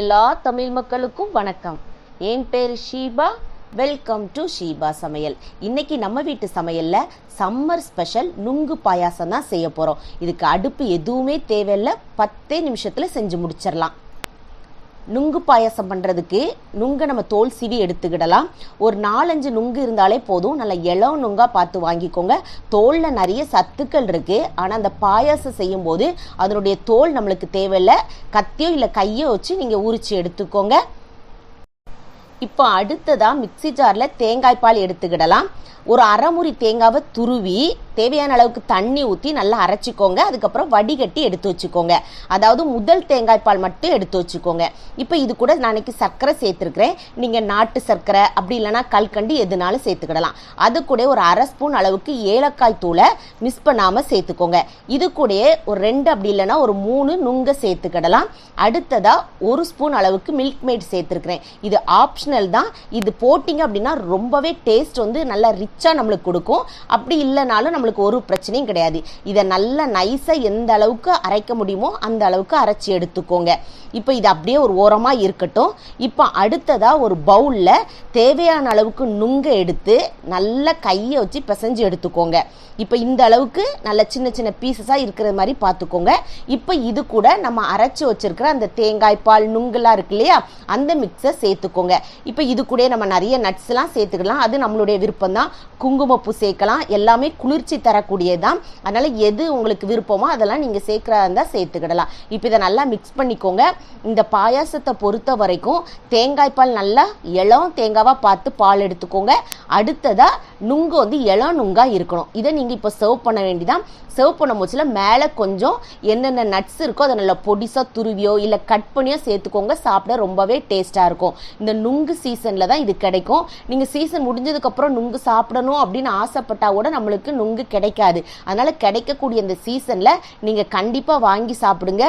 எல்லா தமிழ் மக்களுக்கும் வணக்கம். என் பேர் ஷீபா. வெல்கம் டு ஷீபா சமையல். இன்னைக்கு நம்ம வீட்டு சமையல்ல சம்மர் ஸ்பெஷல் நுங்கு பாயாசம் தான் செய்ய போகிறோம் இதுக்கு அடுப்பு எதுவுமே தேவையில்ல. பத்தே நிமிஷத்தில் செஞ்சு முடிச்சிடலாம். நுங்கு பாயசம் பண்ணுறதுக்கு நுங்கை நம்ம தோல் சீவி எடுத்துக்கிடலாம். ஒரு நாலஞ்சு நுங்கு இருந்தாலே போதும். நல்லா இளம் நுங்கா பார்த்து வாங்கிக்கோங்க. தோலில் நிறைய சத்துக்கள் இருக்குது ஆனால் அந்த பாயாசம் செய்யும்போது அதனுடைய தோல் நம்மளுக்கு தேவையில்லை. கத்தியோ இல்லை கையோ வச்சு நீங்கள் உரிச்சு எடுத்துக்கோங்க. இப்போ அடுத்ததாக மிக்ஸி ஜாரில் தேங்காய் பால் எடுத்துக்கிடலாம். ஒரு அரைமுறி தேங்காவை துருவி தேவையான அளவுக்கு தண்ணி ஊற்றி நல்லா அரைச்சிக்கோங்க. அதுக்கப்புறம் வடிகட்டி எடுத்து வச்சுக்கோங்க. அதாவது முதல் தேங்காய் பால் மட்டும் எடுத்து வச்சுக்கோங்க. இப்போ இது கூட நாளைக்கு சர்க்கரை சேர்த்துருக்குறேன். நீங்கள் நாட்டு சர்க்கரை அப்படி இல்லைன்னா கல்கண்டு எதுனாலும் சேர்த்துக்கிடலாம். அது கூட ஒரு அரை ஸ்பூன் அளவுக்கு ஏலக்காய் தூளை மிஸ் பண்ணாமல் சேர்த்துக்கோங்க. இது கூட ஒரு ரெண்டு அப்படி இல்லைன்னா ஒரு மூணு நுங்க சேர்த்துக்கிடலாம். அடுத்ததாக ஒரு ஸ்பூன் அளவுக்கு மில்க் மேட் சேர்த்துருக்குறேன். இது ஆப்ஷனல் தான். இது போட்டிங்க அப்படின்னா ரொம்பவே டேஸ்ட் வந்து நல்லா ரிச்சாக நம்மளுக்கு கொடுக்கும். அப்படி இல்லைனாலும் நம்ம நம்மளுக்கு ஒரு பிரச்சனையும் கிடையாது. இதை நல்லா நைஸாக எந்த அளவுக்கு அரைக்க முடியுமோ அந்த அளவுக்கு அரைச்சி எடுத்துக்கோங்க. இப்போ இது அப்படியே ஒரு ஓரமாக இருக்கட்டும். இப்போ அடுத்ததாக ஒரு பவுலில் தேவையான அளவுக்கு நுங்க எடுத்து நல்லா கையை வச்சு பிசைஞ்சு எடுத்துக்கோங்க. இப்போ இந்த அளவுக்கு நல்ல சின்ன சின்ன பீசஸாக இருக்கிற மாதிரி பார்த்துக்கோங்க. இப்போ இது கூட நம்ம அரைச்சி வச்சிருக்கிற அந்த தேங்காய் பால் நுங்கெல்லாம் இருக்கு இல்லையா? அந்த மிக்ஸை சேர்த்துக்கோங்க. இப்போ இது கூட நம்ம நிறைய நட்ஸ்லாம் சேர்த்துக்கலாம். அது நம்மளுடைய விருப்பம் தான் குங்குமப்பூ சேர்க்கலாம். எல்லாமே குளிர்ச்சி தரக்கூடியதுதான். அதனால் எது உங்களுக்கு விருப்பமோ அதெல்லாம் நீங்கள் சேர்க்குறதா இருந்தால் சேர்த்துக்கிடலாம். இப்போ இதை நல்லா மிக்ஸ் பண்ணிக்கோங்க. இந்த பாயாசத்தை பொறுத்த வரைக்கும் தேங்காய் பால் நல்லா இளம் தேங்காவாக பார்த்து பால் எடுத்துக்கோங்க. அடுத்ததாக நுங்கு வந்து இளம் நுங்காக இருக்கணும். இதை நீங்கள் இப்போ சர்வ் பண்ண வேண்டிதான். சர்வ் பண்ணும் போச்சுல மேலே கொஞ்சம் என்னென்ன நட்ஸ் இருக்கோ அதை நல்லா பொடிசாக துருவியோ இல்லை கட் பண்ணியோ சேர்த்துக்கோங்க. சாப்பிட ரொம்பவே டேஸ்ட்டாக இருக்கும். இந்த நுங்கு சீசனில் தான் இது கிடைக்கும். நீங்கள் சீசன் முடிஞ்சதுக்கப்புறம் நுங்கு சாப்பிடணும் அப்படின்னு ஆசைப்பட்டா கூட நம்மளுக்கு நுங்கு கிடைக்காது. அதனால் கிடைக்கக்கூடிய இந்த சீசனில் நீங்கள் கண்டிப்பாக வாங்கி சாப்பிடுங்க.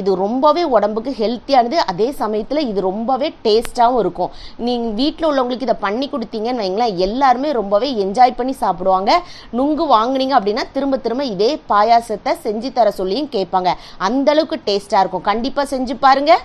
இது ரொம்பவே உடம்புக்கு ஹெல்த்தியானது அதே சமயத்தில் இது ரொம்பவே டேஸ்ட்டாகவும் இருக்கும். நீங்கள் வீட்டில் உள்ளவங்களுக்கு இதை பண்ணி கொடுத்தீங்கன்னு வைங்களேன் எல்லாருமே ரொம்பவே என்ஜாய் பண்ணி சாப்பிடுவாங்க. நுங்கு வாங்குனீங்க அப்படின்னா திரும்ப திரும்ப இதே பாயாசத்தை செஞ்சு தர சொல்லியும் கேட்பாங்க. அந்தளவுக்கு டேஸ்ட்டாக இருக்கும். கண்டிப்பாக செஞ்சு பாருங்கள்